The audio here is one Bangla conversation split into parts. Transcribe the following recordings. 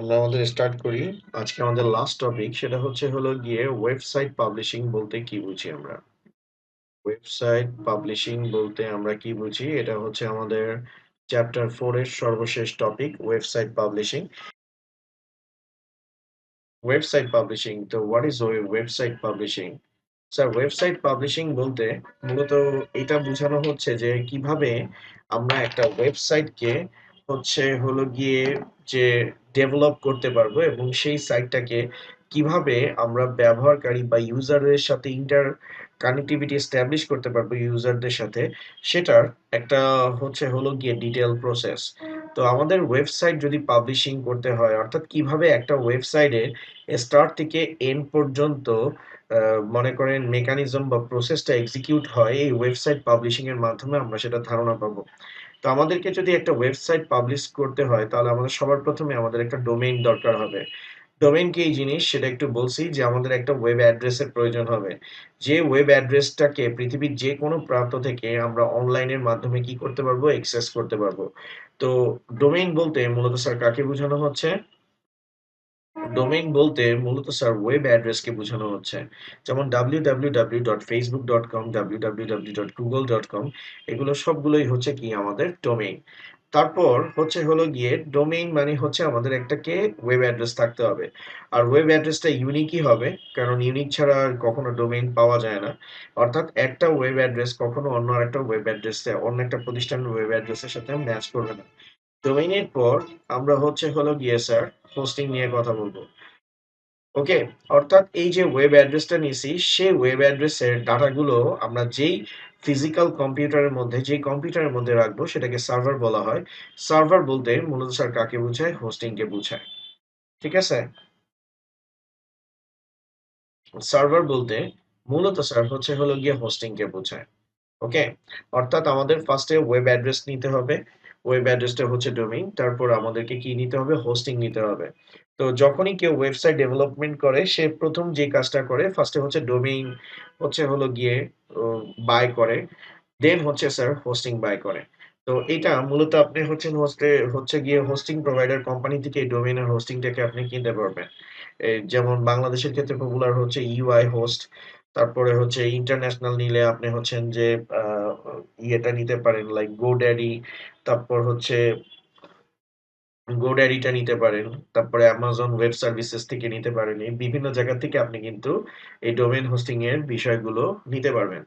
আমরা আমাদের স্টার্ট করি। আজকে আমাদের লাস্ট টপিক সেটা হচ্ছে হলো গিয়ে ওয়েবসাইট পাবলিশিং বলতে কি বুঝি আমরা? ওয়েবসাইট পাবলিশিং বলতে আমরা কি বুঝি? এটা হচ্ছে আমাদের চ্যাপ্টার 4 এর সর্বশেষ topic website publishing. Website publishing তো what is website publishing? Sir website publishing বলতে মূলত এটা বোঝানো হচ্ছে যে কীভাবে আমরা একটা ওয়েবসাইটকে হচ্ছে হলো গিয়ে যে ডেভেলপ করতে পারব এবং সেই সাইটটাকে কীভাবে আমরা ব্যবহারকারী বা ইউজারদের সাথে ইন্টার কানেক্টিভিটি এস্টাবলিশ করতে পারব ইউজারদের সাথে, সেটার একটা হচ্ছে হলো গিয়ে ডিটেল প্রসেস তো আমাদের ওয়েবসাইট যদি পাবলিশিং করতে হয়, অর্থাৎ কীভাবে একটা ওয়েবসাইটে স্টার্ট থেকে এন্ড পর্যন্ত মনে করেন মেকানিজম বা প্রসেসটা এক্সিকিউট হয়, এই ওয়েবসাইট পাবলিশিং এর মাধ্যমে আমরা সেটা ধারণা পাবো। তো আমাদেরকে যদি একটা ওয়েবসাইট পাবলিশ করতে হয়, তাহলে আমাদের সবার প্রথমে আমাদের একটা ডোমেইন দরকার হবে। ডোমেইন কি জিনিস? সেটা একটু বলছি যে আমাদের একটা ওয়েব অ্যাড্রেসের প্রয়োজন হবে। যে ওয়েব অ্যাড্রেসটাকে পৃথিবীর যে কোনো প্রান্ত থেকে আমরা অনলাইনের মাধ্যমে কি করতে পারব? অ্যাক্সেস করতে পারব। তো ডোমেইন বলতে মূলত স্যার কাকে বোঝানো হচ্ছে? ডোমেইন বলতে মূলত স্যার ওয়েব অ্যাড্রেসকে বোঝানো হচ্ছে। যেমন www.facebook.com www.google.com এগুলো সবগুলোই হচ্ছে কি আমাদের ডোমেইন তারপর হচ্ছে হলো গিয়ে ডোমেইন মানে হচ্ছে আমাদের একটা কে? ওয়েব অ্যাড্রেস থাকতে হবে। আর ওয়েব অ্যাড্রেসটা ইউনিকই হবে, কারণ ইউনিক ছাড়া আর কখনো ডোমেইন পাওয়া যায় না। অর্থাৎ একটা ওয়েব অ্যাড্রেস কখনো অন্য একটা ওয়েব অ্যাড্রেসে অন্য একটা প্রতিষ্ঠানের ওয়েব অ্যাড্রেসের সাথে ম্যাচ করবে না। ডোমেইনের পর আমরা হচ্ছে হলো গিয়ে স্যার হোস্টিং নিয়ে কথা বলব। ওকে অর্থাৎ এই যে ওয়েব অ্যাড্রেসটা নিয়েছি, সেই ওয়েব অ্যাড্রেসের ডাটাগুলো আমরা যেই ফিজিক্যাল কম্পিউটারের মধ্যে, যেই কম্পিউটারের মধ্যে রাখব, সেটাকে সার্ভার বলা হয়। সার্ভার বলতে মূলত স্যার কাকে বোঝায়? হোস্টিংকে বোঝায়। ঠিক আছে? সার্ভার বলতে মূলত স্যার হচ্ছে হলো গিয়ে হোস্টিংকে বোঝায়। ওকে অর্থাৎ আমাদের ফার্স্টে ওয়েব অ্যাড্রেস নিতে হবে। ওয়েব অ্যাড্রেসটা হচ্ছে ডোমেইন তারপর আমাদেরকে কি নিতে হবে? হোস্টিং নিতে হবে। তো যখনই কেউ ওয়েবসাইট ডেভেলপমেন্ট করে, সে প্রথম যে কাজটা করে ফার্স্টে হচ্ছে ডোমেইন হচ্ছে হলো গিয়ে বাই করে। দেন হচ্ছে স্যার হোস্টিং বাই করে। তো এটা মূলত আপনি হচ্ছেন হোস্টে হচ্ছে গিয়ে হোস্টিং প্রোভাইডার কোম্পানি থেকে এই ডোমেইনের হোস্টিংটাকে আপনি কিনতে পারবেন। যেমন বাংলাদেশের ক্ষেত্রে পপুলার হচ্ছে ইউআই হোস্ট তারপরে হচ্ছে ইন্টারন্যাশনাল নিলে আপনি হচ্ছেন যে ইয়েটা নিতে পারেন লাইক গোড্যাডি তারপর হচ্ছে গোড্যাডিটা নিতে পারেন, তারপরে অ্যামাজন ওয়েব সার্ভিসেস থেকে নিতে পারেন, এই বিভিন্ন জায়গা থেকে আপনি কিন্তু এই ডোমেন হোস্টিং এর বিষয়গুলো নিতে পারবেন।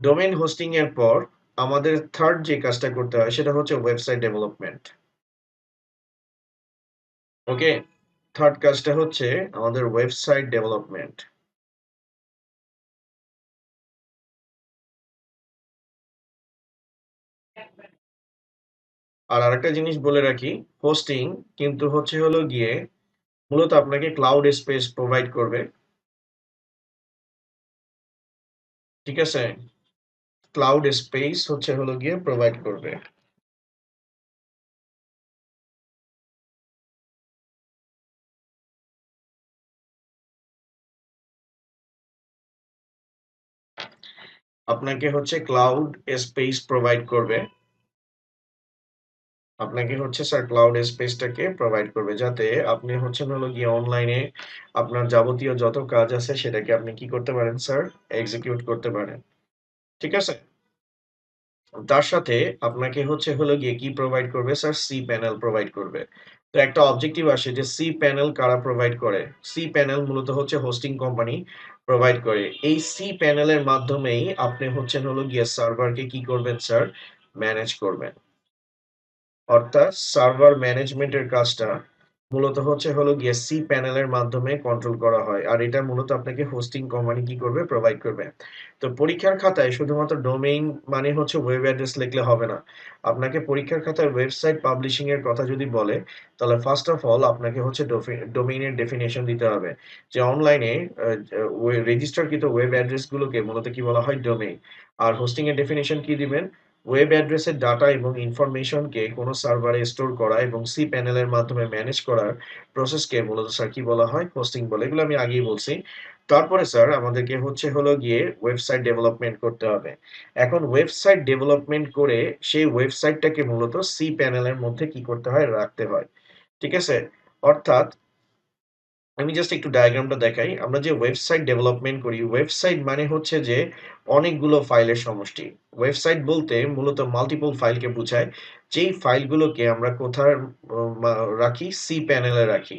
ডোমেন হোস্টিং এর পর আমাদের থার্ড যে কাজটা করতে হয় সেটা হচ্ছে ওয়েবসাইট ডেভেলপমেন্ট ওকে থার্ড কাজটা হচ্ছে আমাদের ওয়েবসাইট ডেভেলপমেন্ট আর আরেকটা জিনিস বলে রাখি হোস্টিং কিন্তু হচ্ছে হলো গিয়ে মূলত আপনাকে ক্লাউড স্পেস প্রোভাইড করবে। ঠিক আছে? ক্লাউড স্পেস হচ্ছে হলো গিয়ে প্রোভাইড করবে। আপনাকে হচ্ছে ক্লাউড স্পেস প্রোভাইড করবে। আপনাকে হচ্ছে স্যার ক্লাউড স্পেসটাকে প্রোভাইড করবে। যাতে আপনি হচ্ছেন হলো গিয়ে অনলাইনে আপনার যাবতীয় যত কাজ আছে সেটাকে আপনি কি করতে পারেন স্যার এক্সিকিউট করতে পারেন। ঠিক আছে? তার সাথে আপনাকে হচ্ছে হলো গিয়ে কি প্রোভাইড করবে স্যার সি প্যানেল প্রোভাইড করবে। তো একটা অবজেক্টিভ আসে যে সি প্যানেল কারা প্রোভাইড করে? সি প্যানেল মূলত হচ্ছে হোস্টিং কোম্পানি প্রোভাইড করে। এই সি প্যানেলের মাধ্যমেই আপনি হচ্ছেন হলো গিয়ে সার্ভারকে কি করবেন স্যার ম্যানেজ করবেন। অর্থাৎ সার্ভার ম্যানেজমেন্টের কাজটা মূলত হচ্ছে হলো গিয়ে সি প্যানেলের মাধ্যমে কন্ট্রোল করা হয়। আর এটা মূলত আপনাকে হোস্টিং কোম্পানি কি করবে? প্রোভাইড করবে। তো পরীক্ষার খাতায় শুধুমাত্র ডোমেইন মানে হচ্ছে ওয়েব অ্যাড্রেস লিখলে হবে না। আপনাকে পরীক্ষার খাতায় ওয়েবসাইট পাবলিশিং এর কথা যদি বলে, তাহলে ফার্স্ট অফ অল আপনাকে হচ্ছে ডোমেইনের ডেফিনেশন দিতে হবে। যে অনলাইনে রেজিস্টারকৃত ওয়েব অ্যাড্রেস গুলোকে মূলত কি বলা হয়? ডোমেইন আর হোস্টিং এর ডেফিনেশন কি দিবেন? ওয়েব অ্যাড্রেসের ডাটা এবং ইনফরমেশনকে কোনো সার্ভারে স্টোর করা এবং সি প্যানেলের মাধ্যমে ম্যানেজ করার প্রসেসকে মূলত স্যার কি বলা হয়? হোস্টিং বলে। এগুলো আমি আগেই বলছি। তারপরে স্যার আমাদেরকে হচ্ছে হলো গিয়ে ওয়েবসাইট ডেভেলপমেন্ট করতে হবে। এখন ওয়েবসাইট ডেভেলপমেন্ট করে সেই ওয়েবসাইটটাকে মূলত সি প্যানেলের মধ্যে কি করতে হয়? রাখতে হয়। ঠিক আছে? অর্থাৎ আমি জাস্ট একটু ডায়াগ্রামটা দেখাই। আমরা যে ওয়েবসাইট ডেভেলপমেন্ট করি, ওয়েবসাইট মানে হচ্ছে যে অনেকগুলো ফাইলের সমষ্টি। ওয়েবসাইট বলতে মূলত মাল্টিপল ফাইলকে বুঝায়। যেই ফাইলগুলোকে আমরা কোথায় রাখি? সি প্যানেলে রাখি।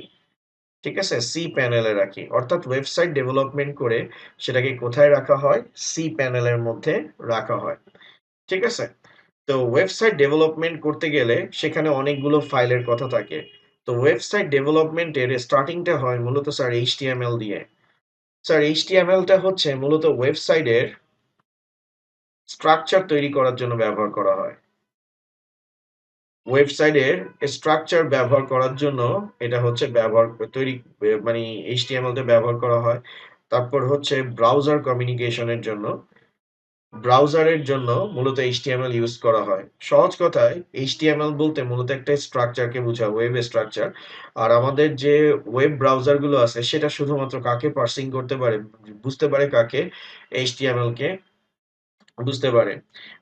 ঠিক আছে? সি প্যানেলে রাখি। অর্থাৎ ওয়েবসাইট ডেভেলপমেন্ট করে সেটাকে কোথায় রাখা হয়? সি প্যানেলের মধ্যে রাখা হয়। ঠিক আছে? তো ওয়েবসাইট ডেভেলপমেন্ট করতে গেলে সেখানে অনেকগুলো ফাইলের কথা থাকে। তো ওয়েবসাইট ডেভেলপমেন্টের স্টার্টিংটা হয় মূলত স্যার HTML দিয়ে। স্যার HTML টা হচ্ছে মূলত ওয়েবসাইটের স্ট্রাকচার তৈরি করার জন্য ব্যবহার করা হয়। ওয়েবসাইটের স্ট্রাকচার ব্যবহার করার জন্য এটা হচ্ছে ব্যবহার, তৈরি মানে HTML টা ব্যবহার করা হয়। তারপর হচ্ছে ব্রাউজার কমিউনিকেশনের জন্য ব্রাউজারের জন্য মূলত HTML ইউজ করা হয়। সহজ কথায় HTML বলতে মূলত একটা স্ট্রাকচারকে বোঝায়, ওয়েব স্ট্রাকচার। আর আমাদের যে ওয়েব ব্রাউজারগুলো আছে সেটা শুধুমাত্র কাকে পার্সিং করতে পারে, বুঝতে পারে কাকে? HTML কে বুঝতে পারে।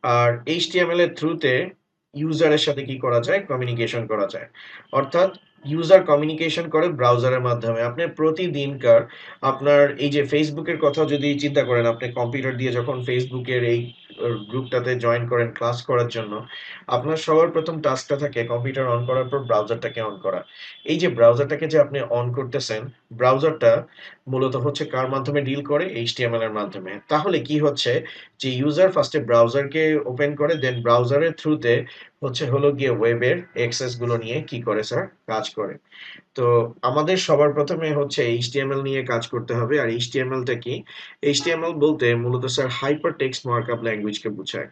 আর HTML এর থ্রুতে ইউজারের সাথে কি করা যায়? কমিউনিকেশন করা যায়। অর্থাৎ ইউজার কমিউনিকেশন করে ব্রাউজারের মাধ্যমে। আপনি প্রতিদিনকার আপনার এই যে ফেসবুকের কথা যদি চিন্তা করেন, আপনি কম্পিউটার দিয়ে যখন ফেসবুকের এই গ্রুপটাতে জয়েন করেন ক্লাস করার জন্য, আপনার সবার প্রথম টাস্কটা থাকে কম্পিউটার অন করার পর ব্রাউজারটাকে অন করা। এই যে ব্রাউজারটাকে যে আপনি অন করতেছেন, ব্রাউজারটা মূলত হচ্ছে কার মাধ্যমে ডিল করে? HTML এর মাধ্যমে। তাহলে কি হচ্ছে? যে ইউজার ফার্স্টে ব্রাউজারকে ওপেন করে দেন ব্রাউজারের থ্রুতে হচ্ছে হলো গিয়ে ওয়েবের এক্সেসগুলো নিয়ে কি করে স্যার? কাজ করে। তো আমাদের সবার প্রথমে হচ্ছে HTML নিয়ে কাজ করতে হবে। আর HTML টা কি? HTML বলতে মূলত sir hyper text markup language কে বুঝায়।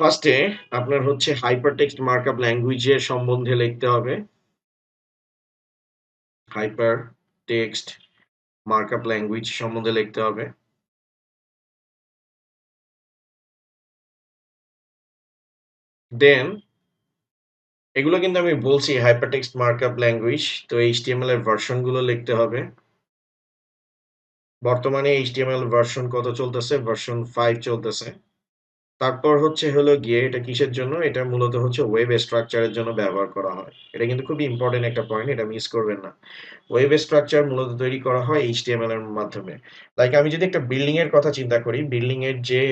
ফার্স্ট আপনার হচ্ছে হাইপার টেক্সট মার্কআপ ল্যাঙ্গুয়েজ এর সম্বন্ধে লিখতে হবে। হাইপার টেক্সট মার্কআপ ল্যাঙ্গুয়েজ সম্বন্ধে লিখতে হবে। দেন এগুলো কিন্তু আমি বলছি হাইপার টেক্সট মার্কআপ ল্যাঙ্গুয়েজ। তো HTML এর ভার্সনগুলো লিখতে হবে। বর্তমানে HTML ভার্সন কত চলতেছে? ভার্সন 5 চলতেছে। তারপর হচ্ছে হলো গিয়ে এটা কিসের জন্য? এটা মূলত হচ্ছে ওয়েব স্ট্রাকচারের জন্য ব্যবহার করা হয়। এটা কিন্তু খুবই ইম্পর্টেন্ট একটা পয়েন্ট, এটা মিস করবেন না। ওয়েব স্ট্রাকচার মূলত তৈরি করা হয় HTML এর মাধ্যমে। লাইক আমি যদি একটা বিল্ডিং এর কথা চিন্তা করি, বিল্ডিং এর যে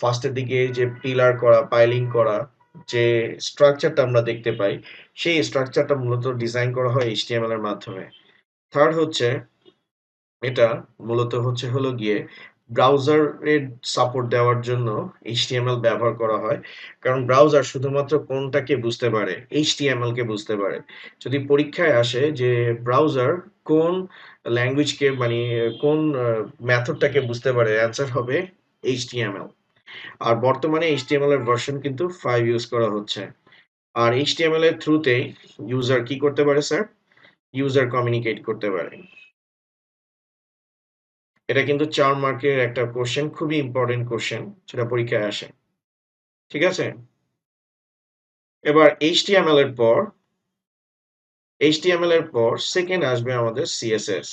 ফার্স্টের দিকে যে পিলার করা, পাইলিং করা, যে স্ট্রাকচারটা আমরা দেখতে পাই, সেই স্ট্রাকচারটা মূলত ডিজাইন করা হয় HTML এর মাধ্যমে। থার্ড হচ্ছে এটা মূলত হচ্ছে হলো গিয়ে ব্রাউজার এর সাপোর্ট দেওয়ার জন্য HTML ব্যবহার করা হয়। কারণ ব্রাউজার শুধুমাত্র কোনটাকে বুঝতে পারে? HTML কে বুঝতে পারে। যদি পরীক্ষায় আসে যে ব্রাউজার কোন ল্যাঙ্গুয়েজকে মানে কোন মেথডটাকে বুঝতে পারে? অ্যান্সার হবে HTML। আর বর্তমানে HTML এর ভার্সন কিন্তু 5 ইউজ করা হচ্ছে। আর HTML এর থ্রুতেই ইউজার কি করতে পারে স্যার? ইউজার কমিউনিকেট করতে পারে। এটা কিন্তু ৪ মার্কের একটা কোশ্চেন খুবই ইম্পর্টেন্ট কোশ্চেন সেটা পরীক্ষায় আসে। ঠিক আছে? এবার HTML এর পর HTML এর পর সেকেন্ড আসবে আমাদের CSS।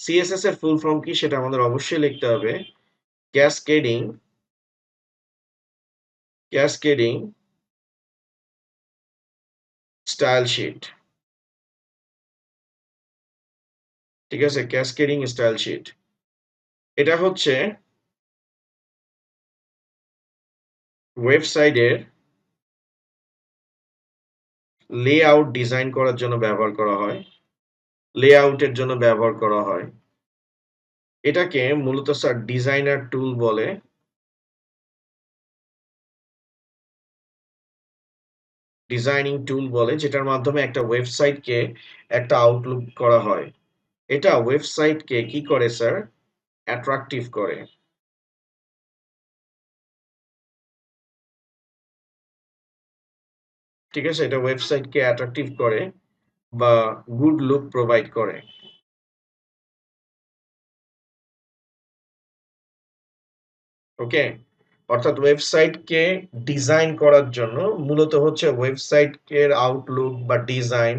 CSS এর ফুল ফর্ম কি? সেটা আমাদের অবশ্যই লিখতে হবে। Cascading cascading style sheet. ঠিক আছে? Cascading style sheet. এটা হচ্ছে ওয়েবসাইটের লেআউট ডিজাইন করার জন্য ব্যবহার করা হয়। লেআউট এর জন্য ব্যবহার করা হয়। এটাকে মূলত স্যার ডিজাইনার টুল বলে। ডিজাইনিং টুল বলে, যেটার মাধ্যমে একটা ওয়েবসাইটকে একটা আউটলুক করা হয়। এটা ওয়েবসাইটকে কি করে স্যার? অ্যাট্রাকটিভ করে। ঠিক আছে? এটা ওয়েবসাইটকে অ্যাট্রাকটিভ করে বা গুড লুক প্রোভাইড করে। ওকে? অর্থাৎ ওয়েবসাইটকে ডিজাইন করার জন্য মূলত হচ্ছে ওয়েবসাইট এর আউটলুক বা ডিজাইন,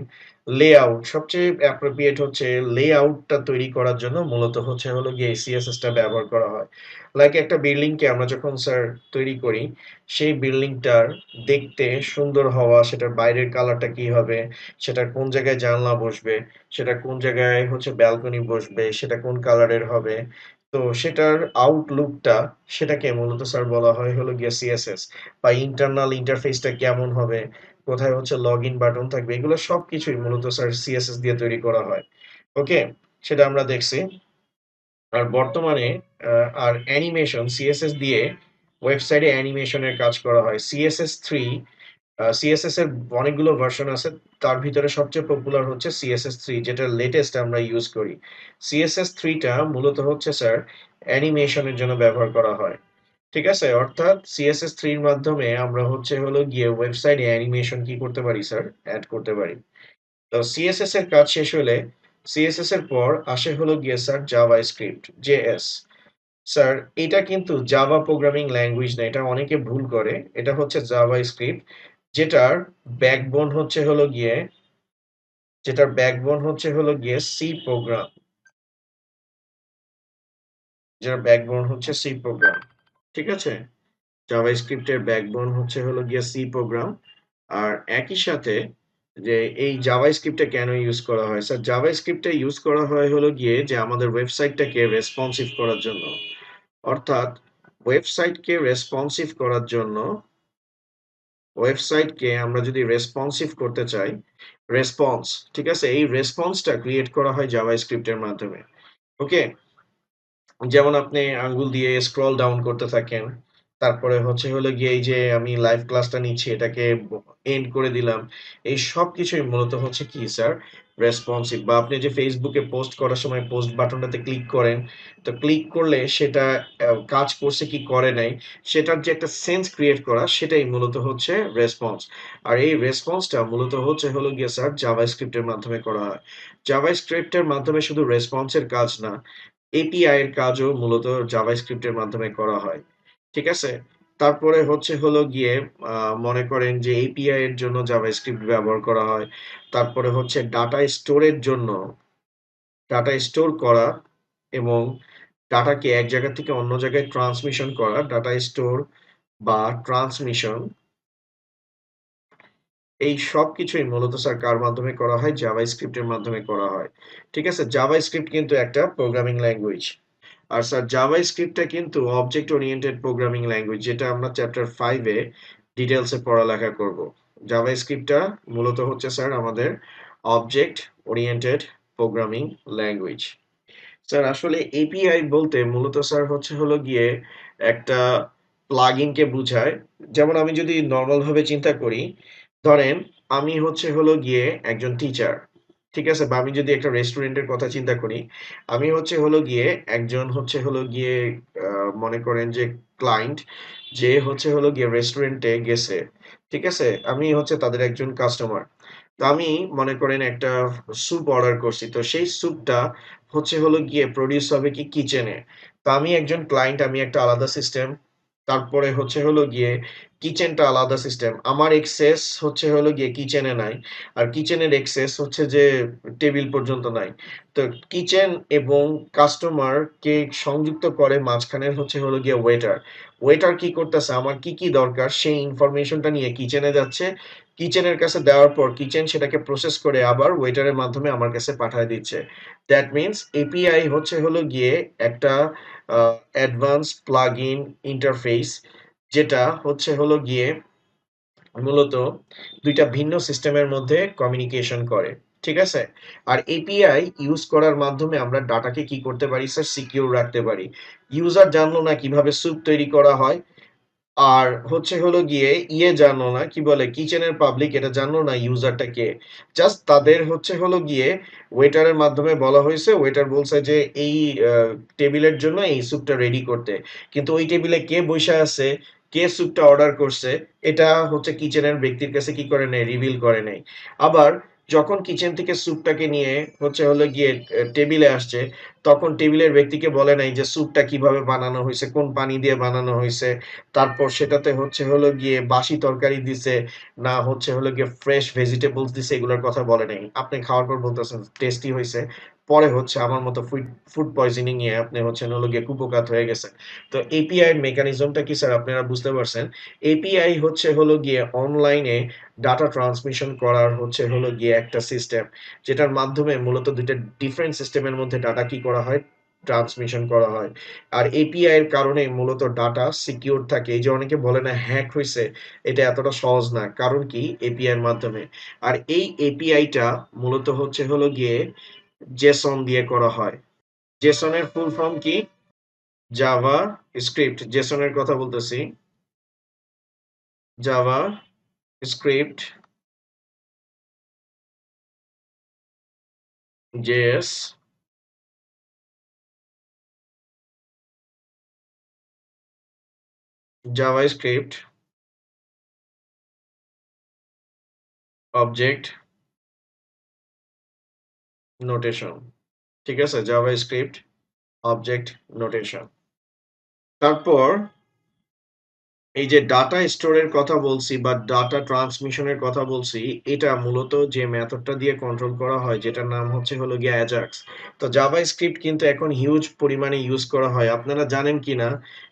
লেআউট, সবচেয়ে অ্যাপ্রোপ্রিয়েট হচ্ছে লেআউটটা তৈরি করার জন্য মূলত হচ্ছে হলো গিয়ে সিএসএসটা ব্যবহার করা হয়। লাইক একটা বিল্ডিংকে আমরা যখন স্যার তৈরি করি, সেই বিল্ডিংটার দেখতে সুন্দর হওয়া, সেটার বাইরের কালারটা কি হবে, সেটা কোন জায়গায় জানলা বসবে, সেটা কোন জায়গায় হচ্ছে ব্যালকনি বসবে, সেটা কোন কালারের হবে তো সেটার আউটলুকটা সেটাকে মূলত স্যার বলা হয় হলো গিয়ে সিএসএস বা ইন্টারনাল ইন্টারফেসটা কেমন হবে, কোথায় হচ্ছে লগ ইন বাটন থাকবে, এগুলো সবকিছুই মূলত স্যার সিএসএস দিয়ে তৈরি করা হয়। ওকে সেটা আমরা দেখছি। আর বর্তমানে আর অ্যানিমেশন সিএসএস দিয়ে ওয়েবসাইটে অ্যানিমেশনের কাজ করা হয়। সিএসএস থ্রি সিএসএস এর অনেকগুলো ভার্সন আছে। তার ভিতরে সবচেয়ে পপুলার হচ্ছে সিএসএস থ্রি যেটা লেটেস্ট আমরা ইউজ করি। সিএসএস থ্রিটা মূলত হচ্ছে স্যার অ্যানিমেশনের জন্য ব্যবহার করা হয়। ঠিক আছে? অর্থাৎ সিএসএস থ্রির মাধ্যমে আমরা হচ্ছে হলো গিয়ে ওয়েবসাইটে অ্যানিমেশন কি করতে পারি স্যার অ্যাড করতে পারি। তো সিএসএস এর কাজ শেষ হলে সিএসএস এর পর আসে হলো গিয়ে sir Java script JS sir এটা কিন্তু জাভা প্রোগ্রামিং ল্যাঙ্গুয়েজ না, এটা অনেকে ভুল করে। এটা হচ্ছে জাভা স্ক্রিপ্ট যেটার ব্যাকবোন হচ্ছে হলো গিয়ে, যেটার ব্যাকবোন হচ্ছে হলো গিয়ে সি প্রোগ্রাম যেটার ব্যাকবোন হচ্ছে সি প্রোগ্রাম ঠিক আছে? জাভা স্ক্রিপ্টের ব্যাকবোন হচ্ছে হলো গিয়ে সি প্রোগ্রাম আর একই সাথে যে এই জাভা স্ক্রিপ্টটা কেন ইউজ করা হয়? স্যার জাভা স্ক্রিপ্টটা ইউজ করা হয় হলো গিয়ে যে আমাদের ওয়েবসাইটটাকে রেসপন্সিভ করার জন্য। অর্থাৎ ওয়েবসাইটকে রেসপন্সিভ করার জন্য ওয়েবসাইটকে আমরা যদি রেসপন্সিভ করতে চাই রেসপন্স ঠিক আছে? এই রেসপন্সটা ক্রিয়েট করা হয় জাভা স্ক্রিপ্টের মাধ্যমে ওকে যেমন আপনি আঙ্গুল দিয়ে স্ক্রল ডাউন করতে থাকেন, তারপরে হচ্ছে হলো গিয়ে এই যে আমি লাইভ ক্লাসটা নিচ্ছি, এটাকে এন্ড করে দিলাম, এই সব কিছুই মূলত হচ্ছে কি স্যার রেসপন্সিভ বা আপনি যে ফেসবুকে পোস্ট করার সময় পোস্ট বাটনটাতে ক্লিক করেন, তো ক্লিক করলে সেটা কাজ করছে কি করে নাই, সেটার যে একটা সেন্স ক্রিয়েট করা, সেটাই মূলত হচ্ছে রেসপন্স আর এই রেসপন্সটা মূলত হচ্ছে হলো গিয়ে স্যার জাভা স্ক্রিপ্টের মাধ্যমে করা হয়। জাভা স্ক্রিপ্টের মাধ্যমে শুধু রেসপন্সের কাজ না এপিআই এর কাজও মূলত জাভা স্ক্রিপ্টের মাধ্যমে করা হয়। ঠিক আছে? তারপরে হচ্ছে হলো গিয়ে মনে করেন যে এপিআই এর জন্য জাভাস্ক্রিপ্ট ব্যবহার করা হয়। তারপরে হচ্ছে ডাটা স্টোরের জন্য ডাটা স্টোর করা এবং ডাটাকে এক জায়গা থেকে অন্য জায়গায় ট্রান্সমিশন করা ডাটা স্টোর বা ট্রান্সমিশন এই সব কিছুই মূলত স্যার কার মাধ্যমে করা হয়? জাভা স্ক্রিপ্টের মাধ্যমে করা হয়। ঠিক আছে? জাভা স্ক্রিপ্ট কিন্তু একটা প্রোগ্রামিং ল্যাঙ্গুয়েজ আর স্যার জাভা স্ক্রিপ্টটা কিন্তু অবজেক্ট ওরিয়েন্টেড প্রোগ্রামিং ল্যাঙ্গুয়েজ যেটা আমরা চ্যাপ্টার ফাইভে ডিটেলসে পড়ালেখা করব। জাভা স্ক্রিপ্টটা মূলত হচ্ছে স্যার আমাদের object oriented programming language sir আসলে এপিআই বলতে মূলত স্যার হচ্ছে হলো গিয়ে একটা প্লাগইনকে বুঝায়। যেমন আমি যদি নর্মালভাবে চিন্তা করি, ধরেন আমি হচ্ছে হলো গিয়ে একজন টিচার ঠিক আছে, বা আমি যদি একটা রেস্টুরেন্টের কথা চিন্তা করি, আমি হচ্ছে হলো গিয়ে একজন হচ্ছে হলো গিয়ে মনে করেন যে ক্লায়েন্ট যে হচ্ছে হলো গিয়ে রেস্টুরেন্টে গেছে, ঠিক আছে? আমি হচ্ছে তাদের একজন কাস্টমার তো আমি মনে করেন একটা স্যুপ অর্ডার করছি, তো সেই স্যুপটা হচ্ছে হলো গিয়ে প্রডিউস হবে কি কিচেনে তো আমি একজন ক্লায়েন্ট আমি একটা আলাদা সিস্টেম তারপরে হচ্ছে হলো গিয়ে কিচেনটা আলাদা সিস্টেম আমার এক্সেস হচ্ছে হলো গিয়ে কিচেনে নাই, আর কিচেনের এক্সেস হচ্ছে যে টেবিল পর্যন্ত নাই। তো কিচেন এবং কাস্টমার কে সংযুক্ত করে মাঝখানে হচ্ছে হলো গিয়ে ওয়েটার ওয়েটার কি করতেছে? আমার কি কি দরকার? সেই ইনফরমেশনটা নিয়ে কিচেনে যাচ্ছে। কিচেনের কাছে দেওয়ার পর কিচেন সেটাকে প্রসেস করে আবার ওয়েটারের মাধ্যমে আমার কাছে পাঠিয়ে দিচ্ছে। দ্যাট মিনস এপিআই হচ্ছে হলো গিয়ে একটা অ্যাডভান্স প্লাগ ইন ইন্টারফেস যেটা হচ্ছে হলো গিয়ে মূলত দুইটা ভিন্ন সিস্টেমের মধ্যে কমিউনিকেশন করে, ঠিক আছে? আর এপিআই ইউজ করার মাধ্যমে আমরা ডাটাকে কি করতে পারি স্যার সিকিউর রাখতে পারি। ইউজার জানলো না কীভাবে স্যুপ তৈরি করা হয় আর হচ্ছে হলো গিয়ে ইয়ে জানো না, কি বলে, কিচেনের পাবলিক এটা জানো না ইউজারটা কে? জাস্ট তাদের হচ্ছে হলো গিয়ে ওয়েটারের মাধ্যমে বলা হয়েছে ওয়েটার বলছে যে এই টেবিলের জন্য এই স্যুপটা রেডি করতে। কিন্তু ওই টেবিলে কে বসে আছে, কে স্যুপটা অর্ডার করছে, এটা হচ্ছে কিচেনের ব্যক্তির কাছে কি করে নেই রিভিল করে নেই আবার যখন কিচেন থেকে স্যুপটাকে নিয়ে হচ্ছে হলো গিয়ে টেবিলে আসছে, তখন টেবিলের ব্যক্তিকে বলে নাই যে স্যুপটা কীভাবে বানানো হয়েছে কোন পানি দিয়ে বানানো হয়েছে তারপর সেটাতে হচ্ছে হলো গিয়ে বাসি তরকারি দিছে, না হচ্ছে হলো গিয়ে ফ্রেশ ভেজিটেবলস দিছে এগুলোর কথা বলে নাই। আপনি খাওয়ার পর বলতেছেন টেস্টি হয়েছে পরে হচ্ছে আমার মতো ফুড ফুড পয়জনিং এ আপনি হচ্ছেন হলো গিয়ে কুপোকাত হয়ে গেছেন। তো এপিআই মেকানিজমটা কি স্যার আপনারা বুঝতে পারছেন? এপিআই হচ্ছে হলো গিয়ে অনলাইনে ডাটা ট্রান্সমিশন করার হচ্ছে হলো গিয়ে একটা সিস্টেম। যেটার মাধ্যমে মূলত ২ টা ডিফারেন্ট সিস্টেমের মধ্যে ডাটা কি করা হয়? ট্রান্সমিশন করা হয়। আর এপিআই এর কারণে মূলত ডাটা সিকিউর থাকে। এই যে অনেকে বলে না হ্যাক হইছে, এটা এতটা সহজ না। কারণ কি? এপিআই এর মাধ্যমে। আর এই এপিআই টা মূলত হচ্ছে হলো গিয়ে জেসন দিয়ে করা হয়। জেসন এর ফুল ফর্ম কি? Java script. জেসন এর কথা বলতেছি। Java script JS JavaScript object notation ঠিক আছে JavaScript object notation তারপর এই যে ডাটা স্টোরের কথা বলছি বা ডাটা ট্রান্সমিশনের কথা বলছি, এটা মূলত যে মেথডটা দিয়ে কন্ট্রোল করা হয় যেটার নাম হচ্ছে হলো গিয়ে অ্যাজাক্স। তো জাভাস্ক্রিপ্ট কিন্তু এখন হিউজ পরিমাণে ইউজ করা হয়। আপনারা জানেন কিনা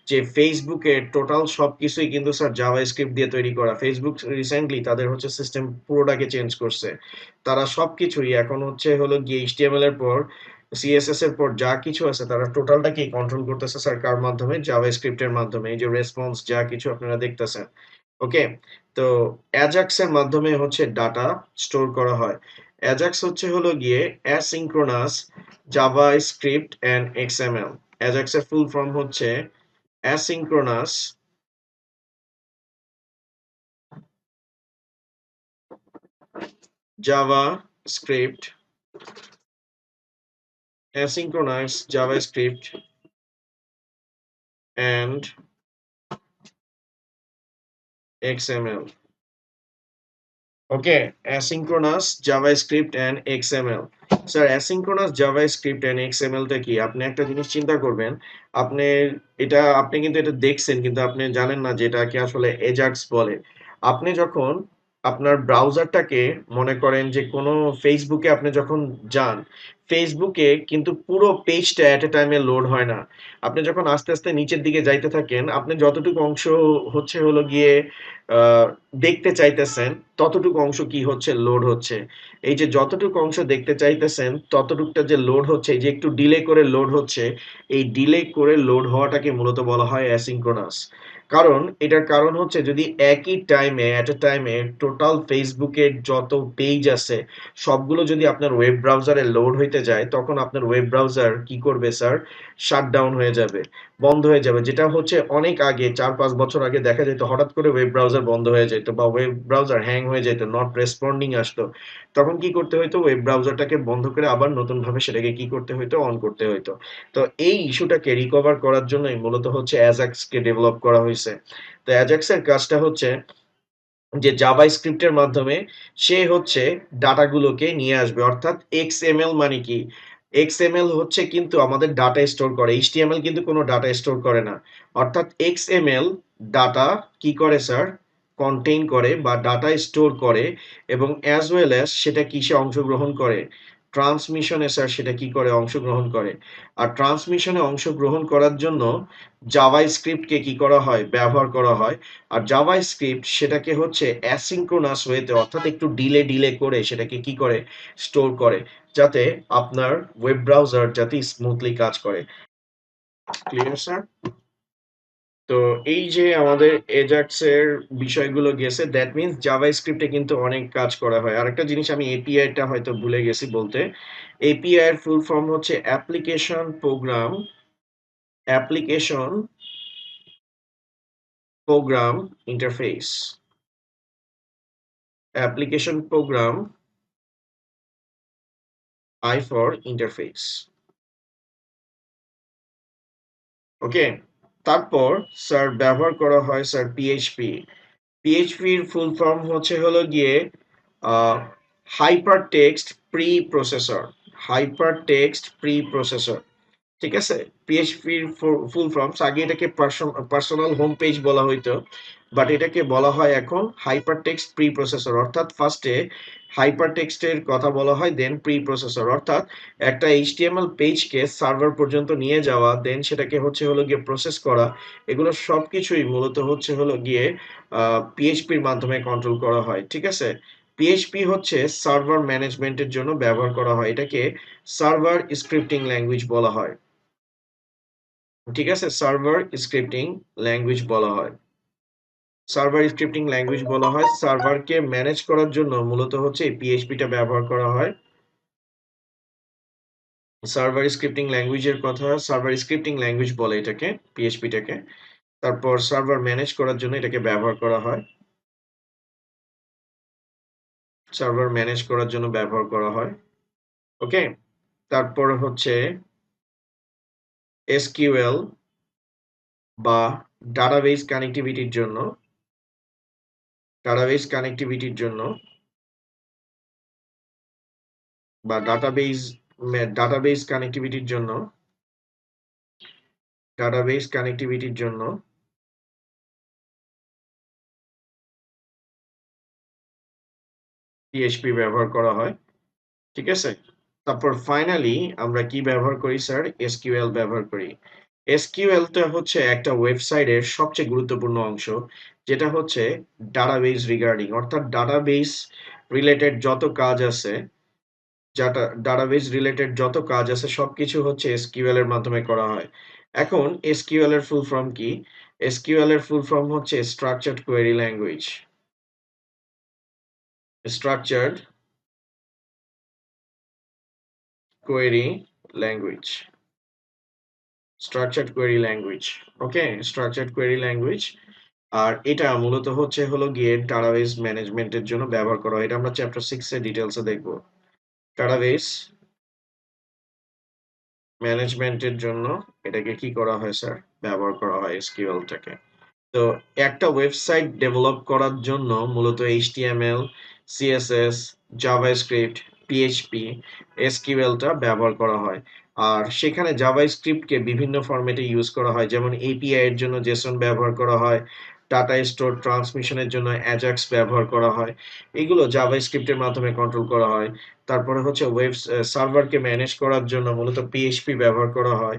যে Facebook এর টোটাল সবকিছুই কিন্তু স্যার জাভাস্ক্রিপ্ট দিয়ে তৈরি করা। ফেসবুক রিসেন্টলি তাদের হচ্ছে সিস্টেম পুরোটাকে চেঞ্জ করছে। তারা সবকিছুই এখন হচ্ছে হলো গিয়ে HTML এর পর সিএসএস এর পর যা কিছু আছে তারা টোটালটাকেই কন্ট্রোল করতেছে স্যার কার মাধ্যমে? জাভাস্ক্রিপ্ট এর মাধ্যমে। এই যে রেসপন্স যা কিছু আপনারা দেখতেছেন। ওকে? তো অ্যাজাক্স এর মাধ্যমে হচ্ছে ডাটা স্টোর করা হয়। অ্যাজাক্স হচ্ছে হলো গিয়ে asynchronous JavaScript and XML. Ajax এর ফুল ফর্ম হচ্ছে asynchronous JavaScript asynchronous JavaScript and XML. Okay asynchronous JavaScript and XML. Sir asynchronous JavaScript and XML টা কি? আপনি একটা জিনিস চিন্তা করবেন, আপনি এটা আপনি কিন্তু এটা দেখছেন কিন্তু আপনি জানেন না যে এটাকে আসলে AJAX বলে। আপনি যখন আপনার ব্রাউজারটাকে মনে করেন যে কোনো ফেসবুকে আপনি যখন যান, ফেসবুকে কিন্তু পুরো পেজটা অ্যাট এ টাইমে লোড হয় না। আপনি যখন আস্তে, আস্তে নিচের দিকে যাইতে থাকেন, আপনি যতটুকু অংশ হচ্ছে হলো গিয়ে দেখতে চাইতেছেন, ততটুকু অংশ কি হচ্ছে? লোড হচ্ছে। এই যে যতটুকু অংশ দেখতে চাইতেছেন, ততটুকটা যে লোড হচ্ছে, যে একটু ডিলে করে লোড হচ্ছে, এই ডিলে করে লোড হওয়াটাকে মূলত বলা হয় অ্যাসিঙ্ক্রোনাস। কারণ এটার কারণ হচ্ছে যদি একই টাইমে এট এ টাইমে টোটাল ফেসবুকের যত পেজ আছে, সবগুলো যদি আপনার ওয়েব ব্রাউজারে লোড হইতে যায়, তখন আপনার ওয়েব ব্রাউজার কি করবে স্যার? শাটডাউন হয়ে যাবে, বন্ধ হয়ে যাবে। যেটা হচ্ছে অনেক আগে ৪-৫ বছর আগে দেখা যেত হঠাৎ করে ওয়েব ব্রাউজার বন্ধ হয়ে যেত বা ওয়েব ব্রাউজার হ্যাং হয়ে যেত, নট রেসপন্ডিং আসতো। তখন কি করতে হইতো? ওয়েব ব্রাউজারটাকে বন্ধ করে আবার নতুনভাবে সেটাকে কি করতে হইতো? অন করতে হইতো। তো এই ইস্যুটাকে রিকভার করার জন্যই মূলত হচ্ছে অ্যাজাক্স কে ডেভেলপ করা হইছে। তো অ্যাজাক্স এর কাজটা হচ্ছে যে জাভাস্ক্রিপ্ট স্ক্রিপ্টের মাধ্যমে সে হচ্ছে ডাটাগুলোকে নিয়ে আসবে। অর্থাৎ এক্স এম এল মানে কি? XML হচ্ছে কিন্তু আমাদের ডাটা স্টোর করে। HTML কিন্তু কোনো ডাটা স্টোর করে না। অর্থাৎ XML ডাটা কি করে স্যার? কন্টেইন করে বা ডাটা স্টোর করে এবং অ্যাজ ওয়েল অ্যাজ সেটা কিসে অংশগ্রহণ করে? ট্রান্সমিশনে স্যার সেটা কি করে? অংশগ্রহণ করে। আর ট্রান্সমিশনে অংশগ্রহণ করার জন্য জাভাস্ক্রিপ্টকে কি করা হয়? ব্যবহার করা হয়। আর জাভাস্ক্রিপ্ট সেটাকে হচ্ছে অ্যাসিঙ্ক্রোনাস ওয়েতে অর্থাৎ একটু ডিলে, ডিলে করে সেটাকে কি করে? স্টোর করে। যাতে আপনার ওয়েব ব্রাউজার যাতে স্মুথলি কাজ করে। Clear sir? তো এই যে আমাদের এজাক্স এর বিষয়গুলো গেছে দ্যাট মিনস জাভাস্ক্রিপ্ট এ কিন্তু অনেক কাজ করা হয়। আরেকটা জিনিস আমি এপিআই টা হয়তো ভুলে গেছি বলতে। এপিআই এর ফুল ফর্ম হচ্ছে application program application program interface. Application program I for interface. Okay? তারপর স্যার ব্যবহার করা হয় স্যার। PHP এর ফুল ফর্ম হচ্ছে হলো গিয়ে, uh hypertext preprocessor hypertext preprocessor ঠিক আছে পিএইচপির ফুল ফর্মস আগে এটাকে পার্সোনাল হোম পেজ বলা হইতো বাট এটাকে বলা হয় এখন হাইপার টেক্সট প্রি প্রসেসর অর্থাৎ ফার্স্টে হাইপার টেক্সটের কথা বলা হয় দেন প্রি প্রসেসর অর্থাৎ একটা এইচটিএমএল পেজকে সার্ভার পর্যন্ত নিয়ে যাওয়া দেন সেটাকে হচ্ছে হলো গিয়ে প্রসেস করা, এগুলো সব কিছুই মূলত হচ্ছে হলো গিয়ে পিএইচপির মাধ্যমে কন্ট্রোল করা হয়, ঠিক আছে? পিএইচপি হচ্ছে সার্ভার ম্যানেজমেন্টের জন্য ব্যবহার করা হয়, এটাকে সার্ভার স্ক্রিপ্টিং ল্যাঙ্গুয়েজ বলা হয়। ঠিক আছে? সার্ভার স্ক্রিপ্টিং ল্যাঙ্গুয়েজ বলা হয়। সার্ভার স্ক্রিপ্টিং ল্যাঙ্গুয়েজ বলা হয়। সার্ভারকে ম্যানেজ করার জন্য মূলত হচ্ছে এই পিএইচপিটা ব্যবহার করা হয়। সার্ভার স্ক্রিপ্টিং ল্যাঙ্গুয়েজের কথা, সার্ভার স্ক্রিপ্টিং ল্যাঙ্গুয়েজ বলে এটাকে পিএইচপিটাকে তারপর সার্ভার ম্যানেজ করার জন্য এটাকে ব্যবহার করা হয়। সার্ভার ম্যানেজ করার জন্য ব্যবহার করা হয়। ওকে? তারপর হচ্ছে এসকিউএল বা ডাটাবেস কানেক্টিভিটির জন্য। ডাটাবেস কানেক্টিভিটির জন্য বা ডাটাবেস ডাটাবেস কানেক্টিভিটির জন্য ডাটাবেস কানেক্টিভিটির জন্য পিএইচপি ব্যবহার করা হয়, ঠিক আছে? তারপর ফাইনালি আমরা কি ব্যবহার করি স্যার এসকিউএল ব্যবহার করি। এসকিউএলটা হচ্ছে একটা ওয়েবসাইটের সবচেয়ে গুরুত্বপূর্ণ অংশ। যেটা হচ্ছে ডাটাবেস রিগার্ডিং অর্থাৎ ডাটাবেস রিলেটেড যত কাজ আছে, যাটা ডাটাবেস রিলেটেড যত কাজ আছে, সবকিছু হচ্ছে এসকিউএল এর মাধ্যমে করা হয়। এখন এসকিউএল এর ফুল ফর্ম কি? এসকিউএল এর ফুল ফর্ম হচ্ছে structured query language structured query language structured query language okay structured query language আর এটা মূলত হচ্ছে হলো গিয়ে ডাটাবেস ম্যানেজমেন্টের জন্য ব্যবহার করা হয়। এটা আমরা চ্যাপ্টার সিক্স ডিটেলসে দেখব। ডাটাবেস ম্যানেজমেন্টের জন্য এটাকে কি করা হয় স্যার ব্যবহার করা হয় এসকিউএলটাকে তো একটা ওয়েবসাইট ডেভেলপ করার জন্য মূলত এইচটিএমএল সিএসএস জাভাস্ক্রিপ্ট পিএইচপি এসকিউএলটা ব্যবহার করা হয়। আর সেখানে জাভাস্ক্রিপ্টকে বিভিন্ন ফরম্যাটে ইউজ করা হয়। যেমন এপিআই এর জন্য জেসন ব্যবহার করা হয় টাটা স্টোর ট্রান্সমিশনের জন্য অ্যাজাক্স ব্যবহার করা হয়। এগুলো জাভাস্ক্রিপ্টের মাধ্যমে কন্ট্রোল করা হয়। তারপরে হচ্ছে ওয়েব সার্ভারকে ম্যানেজ করার জন্য মূলত পিএইচপি ব্যবহার করা হয়।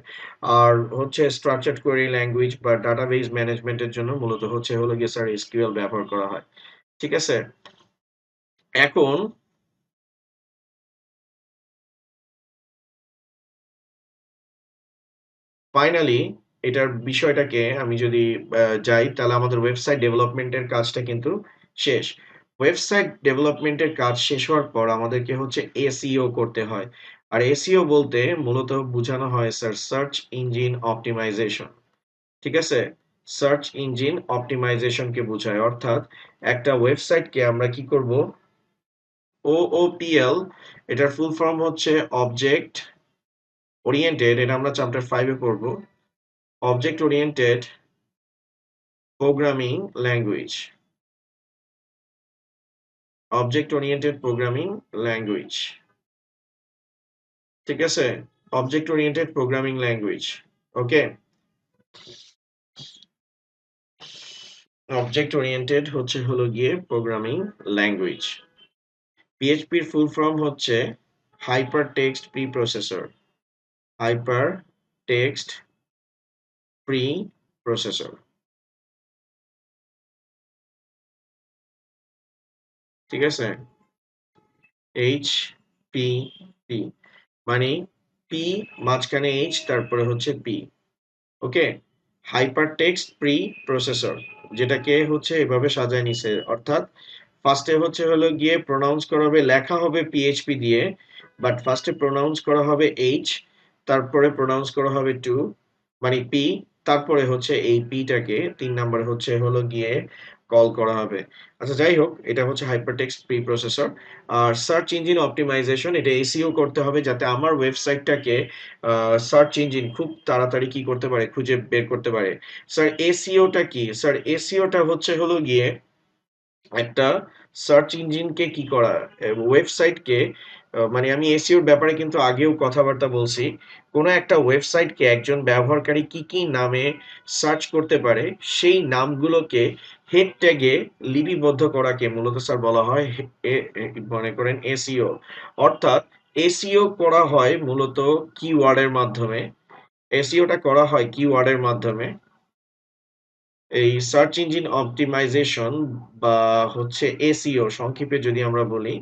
আর হচ্ছে স্ট্রাকচার্ড কোয়েরি ল্যাঙ্গুয়েজ বা ডাটাবেস ম্যানেজমেন্টের জন্য মূলত হচ্ছে হলো গিয়ে স্যার এসকিউএল ব্যবহার করা হয়। ঠিক আছে? এখন ফাইনালি এটার বিষয়টাকে আমি যদি যাই, তাহলে আমাদের ওয়েবসাইট ডেভেলপমেন্টের কাজটা কিন্তু শেষ। ওয়েবসাইট ডেভেলপমেন্টের কাজ শেষ হওয়ার পর আমাদেরকে হচ্ছে এসিও করতে হয়। আর এসিও বলতে মূলত বোঝানো হয় স্যার সার্চ ইঞ্জিন অপটিমাইজেশন ঠিক আছে? সার্চ ইঞ্জিন অপটিমাইজেশনকে বোঝায়। অর্থাৎ একটা ওয়েবসাইটকে আমরা কি করব? ওওপিএল এটার ফুল ফর্ম হচ্ছে অবজেক্ট ওরিয়েন্টেড এটা আমরা চ্যাপ্টার ফাইভে পড়ব। Programming language object oriented programming language ঠিক আছে? Oriented programming language okay object oriented হচ্ছে হলো গিয়ে প্রোগ্রামিং ল্যাঙ্গুয়েজ পিএইচপির ফুল ফর্ম হচ্ছে processor hyper text preprocessor ঠিক আছে? এইচ পি পি মানে পি মাঝখানে এইচ তারপরে হচ্ছে P okay hyper text preprocessor যেটাকে হচ্ছে এভাবে সাজায় নিছে, অর্থাৎ ফার্স্টে হচ্ছে হলো গিয়ে প্রোনাউন্স করা হবে, লেখা হবে পিএইচপি দিয়ে বাট ফার্স্টে প্রোনাউন্স করা হবে এইচ তারপরে প্রোনাউন্স করা হবে টু মানে পি তারপরে হচ্ছে এই পিটাকে তিন নাম্বার হচ্ছে হলো গিয়ে কল করা হবে। আচ্ছা যাই হোক, এটা হচ্ছে হাইপারটেক্সট প্রি প্রসেসর আর সার্চ ইঞ্জিন অপটিমাইজেশন এটা এসিও করতে হবে যাতে আমার ওয়েবসাইটটাকে সার্চ ইঞ্জিন খুব তাড়াতাড়ি কি করতে পারে, খুঁজে বের করতে পারে। স্যার এসিওটা কি? স্যার এসিওটা হচ্ছে হলো গিয়ে একটা সার্চ ইঞ্জিনকে কি করা ওয়েবসাইটকে মানে আমি এসিওর ব্যাপারে কিন্তু আগেও কথাবার্তা বলছি। কোনো একটা ওয়েবসাইটকে একজন ব্যবহারকারী কি কি নামে সার্চ করতে পারে, সেই নামগুলোকে হেড ট্যাগে লিপিবদ্ধ করাকে মূলত স্যার বলা হয় মনে করেন এসিও অর্থাৎ এসিও করা হয় মূলত কিওয়ার্ডের মাধ্যমে। এসিওটা করা হয় কিওয়ার্ডের মাধ্যমে। এই সার্চ ইঞ্জিন অপটিমাইজেশন বা হচ্ছে এসিও সংক্ষেপে যদি আমরা বলি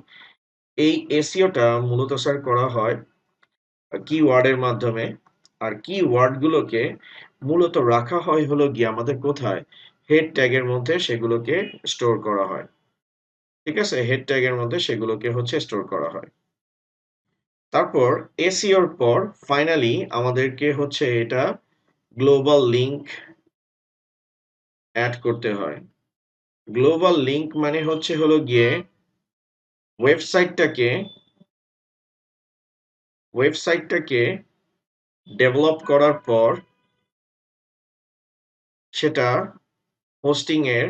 এই এসিওটা মূলত স্যার করা হয় কিওয়ার্ডের মাধ্যমে। আর কিওয়ার্ডগুলোকে মূলত রাখা হয় হলো গিয়ে আমাদের কোথায়? হেড ট্যাগের মধ্যে সেগুলোকে স্টোর করা হয়। ঠিক আছে? হেড ট্যাগের মধ্যে সেগুলোকে হচ্ছে স্টোর করা হয়। তারপর এসিওর পর ফাইনালি আমাদেরকে হচ্ছে এটা গ্লোবাল লিংক অ্যাড করতে হয়। গ্লোবাল লিংক মানে হচ্ছে হলো গিয়ে ওয়েবসাইটটাকে ওয়েবসাইটটাকে ডেভেলপ করার পর সেটা হোস্টিং এর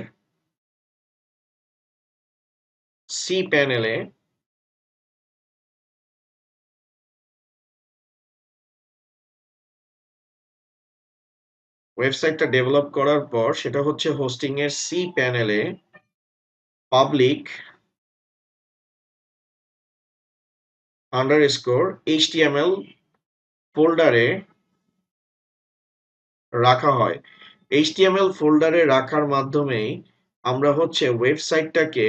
সি প্যানেলে ওয়েবসাইটটা ডেভেলপ করার পর সেটা হচ্ছে হোস্টিং এর সি প্যানেলে পাবলিক আন্ডারস্কোর এইচটিএমএল ফোল্ডারে রাখা হয়। এইচটিএমএল ফোল্ডারে রাখার মাধ্যমেই আমরা হচ্ছে ওয়েবসাইটটাকে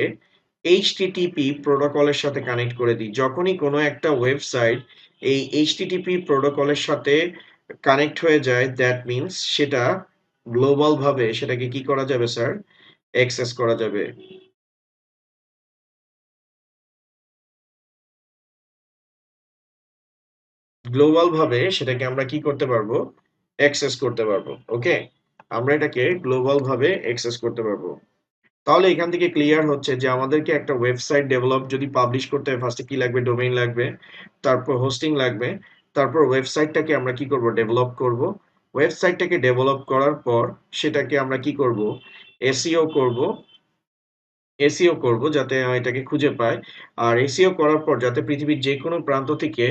এইচটিটিপি প্রোটোকলের সাথে কানেক্ট করে দিই। যখনই কোনো একটা ওয়েবসাইট এই এইচটিটিপি প্রোটোকলের সাথে কানেক্ট হয়ে যায় দ্যাট মিনস সেটা গ্লোবাল ভাবে সেটাকে কি করা যাবে স্যার অ্যাক্সেস করা যাবে। গ্লোবাল ভাবে সেটাকে আমরা কি করতে পারব? অ্যাক্সেস করতে পারব ওকে আমরা এটাকে গ্লোবাল ভাবে অ্যাক্সেস করতে পারব। তাহলে এখান থেকে ক্লিয়ার হচ্ছে যে আমাদেরকে একটা ওয়েবসাইট ডেভেলপ যদি পাবলিশ করতে হয় ফার্স্টে কি লাগবে? ডোমেইন লাগবে, তারপর হোস্টিং লাগবে, তারপর ওয়েবসাইটটাকে আমরা কি করব? ডেভেলপ করব। ওয়েবসাইটটাকে ডেভেলপ করার পর সেটাকে আমরা কি করব? এসইও করব। এসিও করব যাতে এটাকে খুঁজে পাই আর এসিও করার পর যাতে পৃথিবীর যে কোনো প্রান্ত থেকে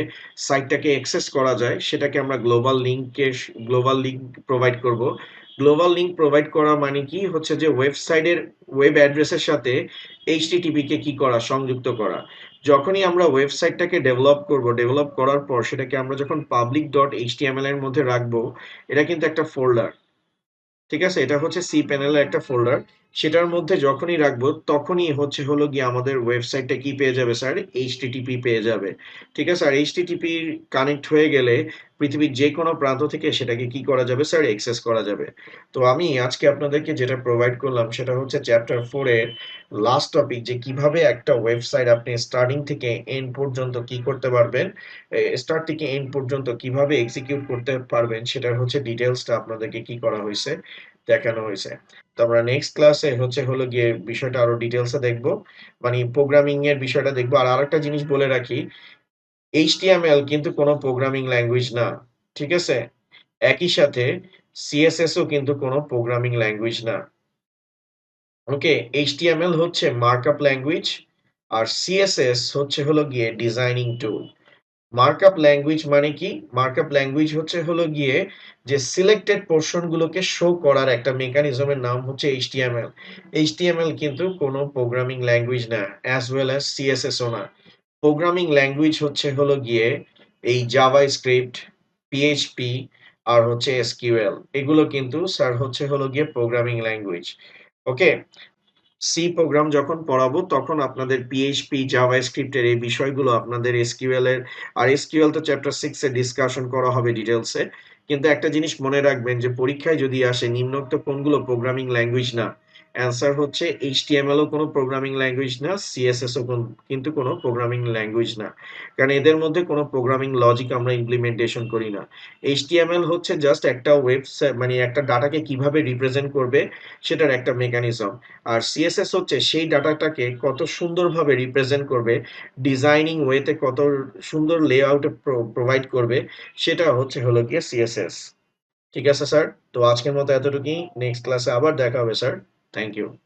সাইটটাকে অ্যাক্সেস করা যায়, সেটাকে আমরা গ্লোবাল লিঙ্কে গ্লোবাল লিঙ্ক প্রোভাইড করব। গ্লোবাল লিঙ্ক প্রোভাইড করা মানে কি? হচ্ছে যে ওয়েবসাইটের ওয়েব অ্যাড্রেসের সাথে এইচটিটিপি কে কি করা, সংযুক্ত করা। যখনই আমরা ওয়েবসাইটটাকে ডেভেলপ করব, ডেভেলপ করার পর সেটাকে আমরা যখন পাবলিক ডট এইচটিএমএল এর মধ্যে রাখব, এটা কিন্তু একটা ফোল্ডার ঠিক আছে? এটা হচ্ছে সি প্যানেলের একটা ফোল্ডার সেটার মধ্যে যখনই রাখব, তখনই হচ্ছে হলো গিয়ে আমাদের ওয়েবসাইটটা কি পেয়ে যাবে স্যার এইচটিটিপি পেয়ে যাবে। ঠিক আছে আর এইচটিটিপি কানেক্ট হয়ে গেলে পৃথিবীর যে কোনো প্রান্ত থেকে সেটাকে কি করা যাবে স্যার এক্সেস করা যাবে। তো আমি আজকে আপনাদেরকে যেটা প্রোভাইড করলাম, সেটা হচ্ছে চ্যাপ্টার ফোরের লাস্ট টপিক যে কীভাবে একটা ওয়েবসাইট আপনি স্টার্টিং থেকে এন্ড পর্যন্ত কি করতে পারবেন স্টার্ট থেকে এন্ড পর্যন্ত কীভাবে এক্সিকিউট করতে পারবেন, সেটার হচ্ছে ডিটেলসটা আপনাদেরকে কি করা হয়েছে। দেখানো হয়েছে। তো আমরা নেক্সট ক্লাসে হচ্ছে হলো গিয়ে বিষয়টা আরও ডিটেলসে দেখব। মানে প্রোগ্রামিং এর বিষয়টা দেখব। আর আরেকটা জিনিস বলে রাখি এইচটিএমএল কিন্তু কোনো প্রোগ্রামিং ল্যাঙ্গুয়েজ না, ঠিক আছে? একই সাথে সিএসএস ও কিন্তু কোনো প্রোগ্রামিং ল্যাঙ্গুয়েজ না। ওকে এইচটিএমএল হচ্ছে মার্কআপ ল্যাঙ্গুয়েজ আর সিএসএস হচ্ছে হলো গিয়ে ডিজাইনিং টুল মার্কআপ ল্যাঙ্গুয়েজ মানে কি? মার্কআপ ল্যাঙ্গুয়েজ হচ্ছে হলো গিয়ে যে সিলেক্টেড পোর্শন গুলোকে শো করার একটা মেকানিজমের নাম হচ্ছে এইচটিএমএল এইচটিএমএল কিন্তু কোনো প্রোগ্রামিং ল্যাঙ্গুয়েজ না অ্যাজ ওয়েল অ্যাজ সিএসএসও না। প্রোগ্রামিং ল্যাঙ্গুয়েজ হচ্ছে হলো গিয়ে এই জাভা স্ক্রিপ্ট পিএইচপি আর হচ্ছে এসকিউএল এগুলো কিন্তু স্যার হচ্ছে হলো গিয়ে programming language okay C program যখন পড়াবো, তখন আপনাদের পিএইচপি জাভা স্ক্রিপ্টের এই বিষয়গুলো আপনাদের এসকিউএল এর, আর এসকিউএল তো চ্যাপ্টার সিক্স এর ডিসকাশন করা হবে ডিটেলসে কিন্তু একটা জিনিস মনে রাখবেন যে, পরীক্ষায় যদি আসে নিম্নোক্ত কোনগুলো প্রোগ্রামিং ল্যাঙ্গুয়েজ না অ্যান্সার হচ্ছে এইচটিএমএল ও কোনো প্রোগ্রামিং ল্যাঙ্গুয়েজ না সিএসএস ও কিন্তু কোনো প্রোগ্রামিং ল্যাঙ্গুয়েজ না। কারণ এদের মধ্যে কোনো প্রোগ্রামিং লজিক আমরা ইমপ্লিমেন্টেশন করি না। এইচটিএমএল হচ্ছে জাস্ট একটা ওয়েবসাইট মানে একটা ডাটাকে কীভাবে রিপ্রেজেন্ট করবে সেটার একটা মেকানিজম আর সিএসএস হচ্ছে সেই ডাটাটাকে কত সুন্দরভাবে রিপ্রেজেন্ট করবে ডিজাইনিং ওয়েতে কত সুন্দর লে লেআউটে প্রোভাইড করবে, সেটা হচ্ছে হলো গিয়ে সিএসএস ঠিক আছে স্যার তো আজকের মতো এতটুকুই। নেক্সট ক্লাসে আবার দেখা হবে স্যার Thank you.